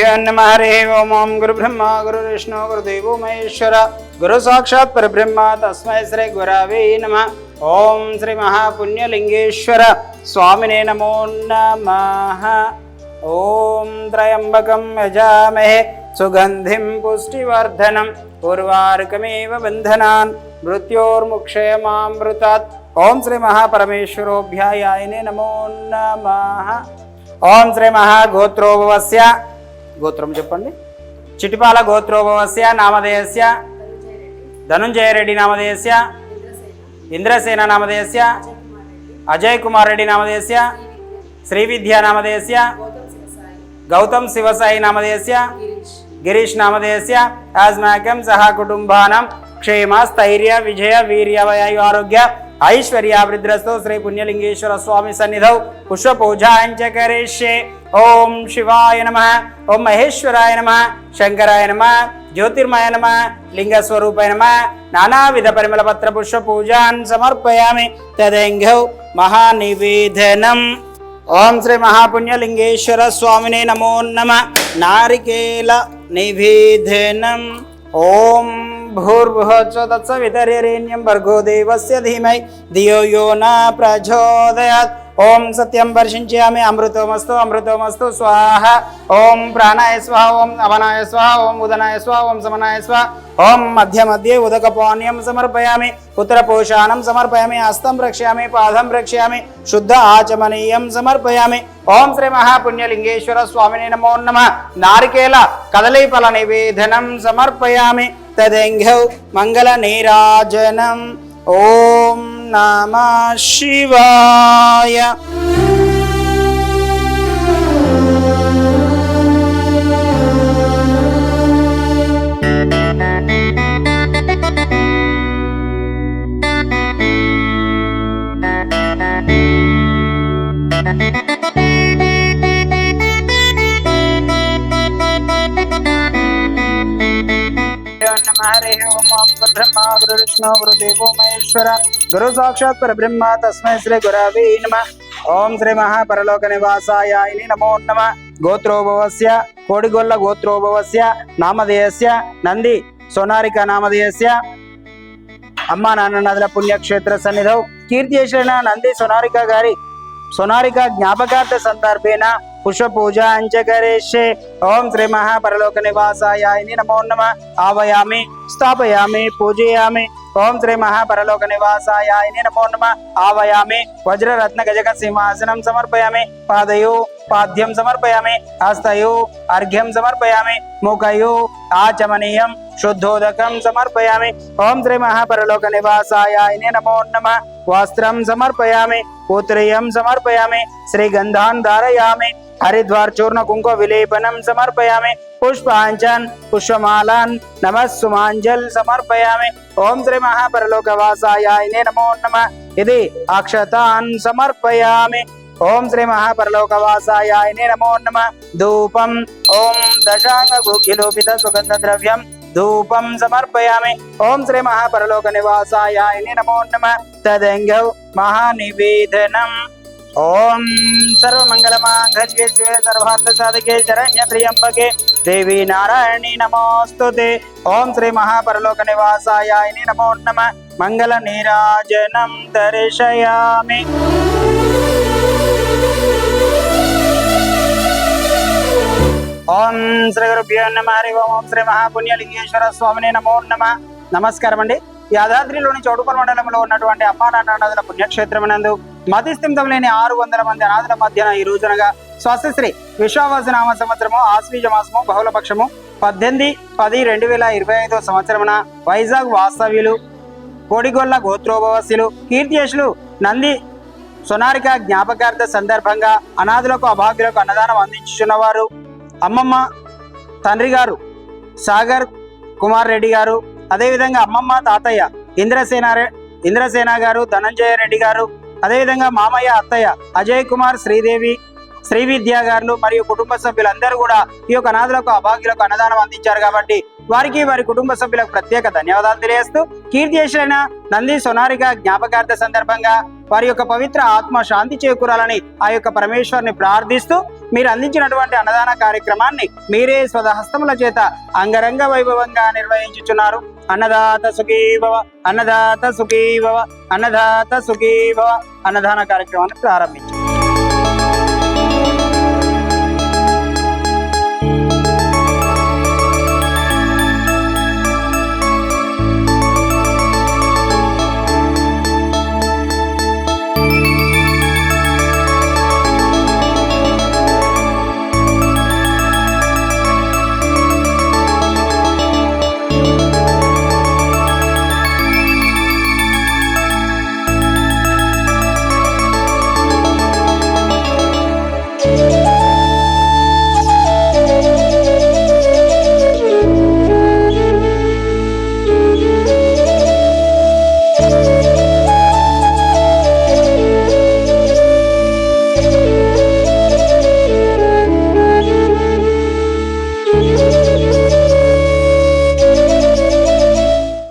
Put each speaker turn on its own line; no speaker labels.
गुरुभ्यो नम हरे ओम ओम गुरुब्रह्मा गुरुविष्णु गुरुदेवो महेश्वर गुरु साक्षात् परब्रह्म तस्मै श्री गुरावे नम ఓం శ్రీ మహాపుణ్యలింగేశ్వర స్వామినే నమో నమ ఓం త్రయంబకం యజామహే సుగంధిం పుష్టివర్ధనం పూర్వార్కమేవ బంధనాన్ మృత్యోర్ముక్షయమామృతాత్ ఓం శ్రీ మహాపరమేశ్వరోభ్యాయాయనే నమో నమ ఓం శ్రీ మహాగోత్రోభవస్య గోత్రం చెప్పండి చిటిపాల గోత్రోభవస్య నామధేయస్య ధనుంజయ రెడ్డి నామధేయస్య ఇంద్రసేన నామధేయస్య అజయ్ కుమార్ రెడ్డి నామధేయస్య శ్రీ శ్రీవిద్యా నామధేయస్య గౌతమ్ శివసాయి నామధేయస్య గిరీష్ నామధేయస్య ఆస్మాకం సహా కుటుంబానం క్షేమ స్థైర్య విజయ వీర్య ఆరోగ్య ఐశ్వర్యాభిద్రస్తో శ్రీ పుణ్యలింగేశ్వర స్వామి సన్నిధౌ పుష్పపూజాంచ కరిష్యే ఓం శివాయ నమ ఓం మహేశ్వరాయ నమ శంకరాయ నమ జ్యోతిర్మయ నమ లింగస్వరూపాయ నమ నానావిధ పరిమళ పత్ర పుష్ప పూజాన్ సమర్పయామి తదెంఘౌ మహానివేదనం ఓం శ్రీ మహాపుణ్యలింగేశ్వర స్వామిని నమో నమ నారికేల నివేదనం ఓం भूर्भुहत्सवितरेण्यं भर्गो देवस्य धीमहि धियो यो न प्रचोदयात् ఓం సత్యం వర్షించామి అమృతమస్తు అమృతమస్తు స్వాహ ఓం ప్రాణాయ స్వాహ ఓం అవనాయ స్వాహ ఓం ఉదనాయ స్వాహ ఓం సమనాయ స్వాహ ఓం మధ్య మధ్య ఉదకపానీయం సమర్పయామి ఉత్తరపోషాణం సమర్పయామి హస్తం రక్షయామి పాదం రక్షయామి శుద్ధ ఆచమనీయం సమర్పయామి ఓం శ్రీ మహాపుణ్యలింగేశ్వర స్వామిని నమో నమ నారికేల కదలీ ఫల నివేదనం సమర్పయామి तदेङ्घौ मङ्गलनीराजनम् ॐ नमः शिवाय Thank you. గురు సాక్షాత్ పరబ్రహ్మ తస్మై శ్రీ గురవే నమ ఓం శ్రీ మహాపరలోక నివాసాయ నమో నమ గోత్రోభవస్య కోడిగొల్ల గోత్రోభవస్య నామధేయస్య నంది సోనారిక నామధేయస్య అమ్మ నాన్న నదుల పుణ్యక్షేత్ర సన్నిధౌ కీర్తి చేసిన నంది సోనారిక గారి సోనారిక జ్ఞాపకార్థ సందర్భేన ओं करिष्ये ॐ श्रीमहापरलोकनिवासाय नमो नम आवयाम स्थापयामि पूजयामि ओम श्री महापरलोक निवासाय नमो नम आवयामि वज्र रत्न गजक सिंहासनम समर्पयामि पादयो पाद्यम समर्पयामि हस्तु अर्घ्यम समर्पयामि मुखयो आचमनीय शुद्धोदकम समर्पयामि ओम श्री महापरलोक निवासाय नमो नम समर्पया समर्पयामे गोत्रयम समर्पयामे श्रीगंधान धारयामे हरिद्वार चूर्ण कुंको विलेपनम समर्पयामे पुष्पांजन पुष्पमालान नमस्सुमांजल समर्पयामि ओम श्री महापरलोकवासायाय नमो नमः इति अक्षतान् समर्पयामि ओम श्री महापरलोकवासायाय नमो नम धूपम ओम दशांग सुगंध द्रव्यम ధూపం సమర్పయామి ఓం శ్రీ మహాపరలోక నివాసాయ నమో నమ తదంగౌ మహానివేదనం ఓం సర్వమంగళమాఘ్యే శివే సర్వార్థ సాధకే శరణ్య త్రియంబకే దేవి నారాయణి నమోస్తుతే ఓం శ్రీ మహాపరలోక నివాసాయ నమో నమ మంగళ నీరాజనం దర్శయామి ఓం శ్రీ గురుభ్యో నమ హరి ఓం శ్రీ మహాపుణ్యలింగేశ్వర స్వామిని నమో నమ నమస్కారం అండి యాదాద్రిలోని చౌడుపల్ మండలంలో ఉన్నటువంటి అమ్మానాన్న అనాథుల పుణ్యక్షేత్రం మతిస్థిమితం లేని ఆరు వందల మంది అనాథుల మధ్యన ఈ రోజునగా స్వస్తిశ్రీ విశ్వావాస నామ సంవత్సరము ఆశ్వీజ మాసము బహుళపక్షము పద్దెనిమిది పది రెండు వేల ఇరవై ఐదో సంవత్సరమున వైజాగ్ వాస్తవ్యులు కోడిగొల్ల గోత్రోభవస్యులు కీర్తియశులు నంది సునారిక జ్ఞాపకార్థ సందర్భంగా అనాథులకు అభాగ్యులకు అన్నదానం అందించుచున్నవారు అమ్మమ్మ తండ్రి గారు సాగర్ కుమార్ రెడ్డి గారు అదేవిధంగా అమ్మమ్మ తాతయ్య ఇంద్రసేన ఇంద్రసేన గారు ధనంజయ రెడ్డి గారు అదేవిధంగా మామయ్య అత్తయ్య అజయ్ కుమార్ శ్రీదేవి శ్రీ గారు మరియు కుటుంబ సభ్యులందరూ కూడా ఈ యొక్క అనాథులకు అభాగ్యులకు అన్నదానం అందించారు కాబట్టి వారికి వారి కుటుంబ సభ్యులకు ప్రత్యేక ధన్యవాదాలు తెలియజేస్తూ కీర్తి చేసిన నంది సోనారిగా జ్ఞాపకార్థ సందర్భంగా వారి యొక్క పవిత్ర ఆత్మ శాంతి చేకూరాలని ఆ యొక్క పరమేశ్వరిని ప్రార్థిస్తూ మీరు అందించినటువంటి అన్నదాన కార్యక్రమాన్ని మీరే స్వదహస్తముల చేత అంగరంగ వైభవంగా నిర్వహించుచున్నారు అన్నదాత సుఖీభవ అన్నదాత సుఖీభవ అన్నదాత సుఖీభవ అన్నదాన కార్యక్రమాన్ని ప్రారంభించారు